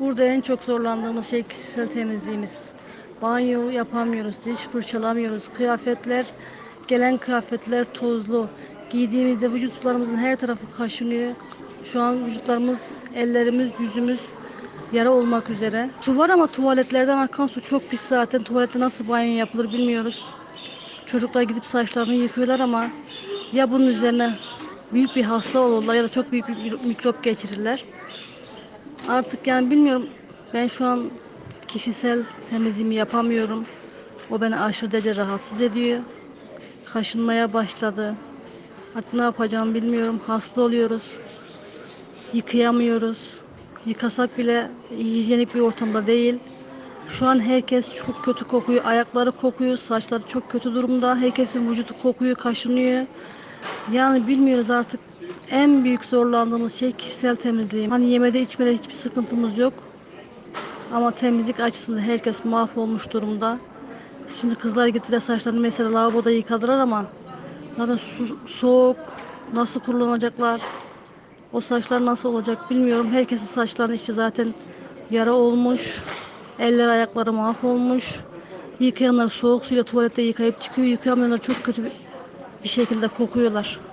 Burada en çok zorlandığımız şey kişisel temizliğimiz. Banyo yapamıyoruz, diş fırçalamıyoruz. Kıyafetler, gelen kıyafetler tozlu. Giydiğimizde vücutlarımızın her tarafı kaşınıyor. Şu an vücutlarımız, ellerimiz, yüzümüz yara olmak üzere. Su var ama tuvaletlerden akan su çok pis zaten. Tuvalette nasıl banyo yapılır bilmiyoruz. Çocuklar gidip saçlarını yıkıyorlar ama ya bunun üzerine büyük bir hasta olurlar ya da çok büyük bir mikrop geçirirler. Artık yani bilmiyorum. Ben şu an kişisel temizliğimi yapamıyorum. O beni aşırı derece rahatsız ediyor. Kaşınmaya başladı. Artık ne yapacağımı bilmiyorum. Hasta oluyoruz. Yıkayamıyoruz. Yıkasak bile hijyenik bir ortamda değil. Şu an herkes çok kötü kokuyor. Ayakları kokuyor, saçları çok kötü durumda. Herkesin vücudu kokuyor, kaşınıyor. Yani bilmiyoruz artık en büyük zorlandığımız şey kişisel temizliğim. Hani yemede içmede hiçbir sıkıntımız yok. Ama temizlik açısından herkes mahvolmuş durumda. Şimdi kızlar gittiler saçlarını mesela lavaboda yıkadılar ama zaten su, soğuk nasıl kullanacaklar? O saçlar nasıl olacak bilmiyorum. Herkesin saçlarının işte zaten yara olmuş. Eller ayakları mahvolmuş. Yıkayanlar soğuk suyla tuvalette yıkayıp çıkıyor. Yıkayamayanlar çok kötü bir- şekilde kokuyorlar.